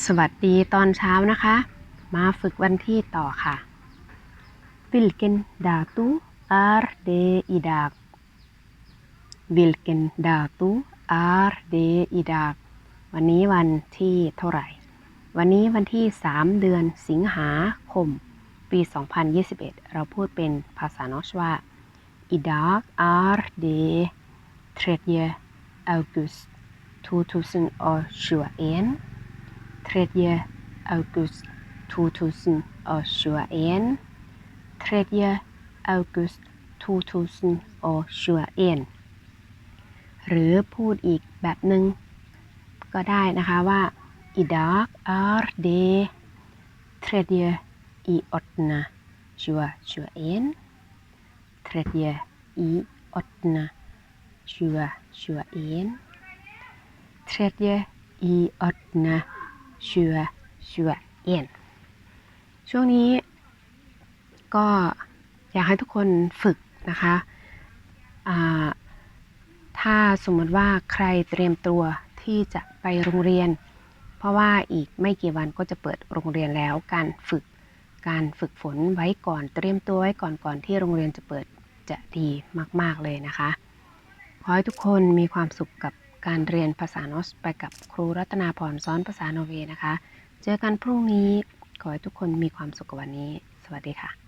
สวัสดีตอนเช้านะคะ มาฝึกวันที่ต่อค่ะ Vilken dato är det idag Vilken dato är det idag วันนี้วันที่เท่าไหร่ วันนี้วันที่ 3 เดือนสิงหาคม ปี 2021 เราพูดเป็นภาษานอชว่า idag är det 3 august 2021 3 august 2021 3 august 2021หรือพูดอีกแบบหนึง่งก็ได้นะคะว่า idag är det 3 i 8 2021 3 i 8 2021 tredje i åttende 2021ช่วงนี้ก็อยากให้ทุกคนฝึกนะคะถ้าสมมติว่าใครเตรียมตัวที่จะไปโรงเรียน เพราะว่าอีกไม่กี่วันก็จะเปิดโรงเรียนแล้วการฝึกการฝึกฝนไว้ก่อนเตรียมตัวไว้ก่อนก่อนที่โรงเรียนจะเปิดจะดีมาก ๆเลยนะคะ ขอให้ทุกคนมีความสุขกับ การเรียนภาษานอสไปกับครูรัตนาพรซ้อนภาษาโนเวนะคะ เจอกันพรุ่งนี้ขอให้ทุกคนมีความสุขกับวันนี้ สวัสดีค่ะ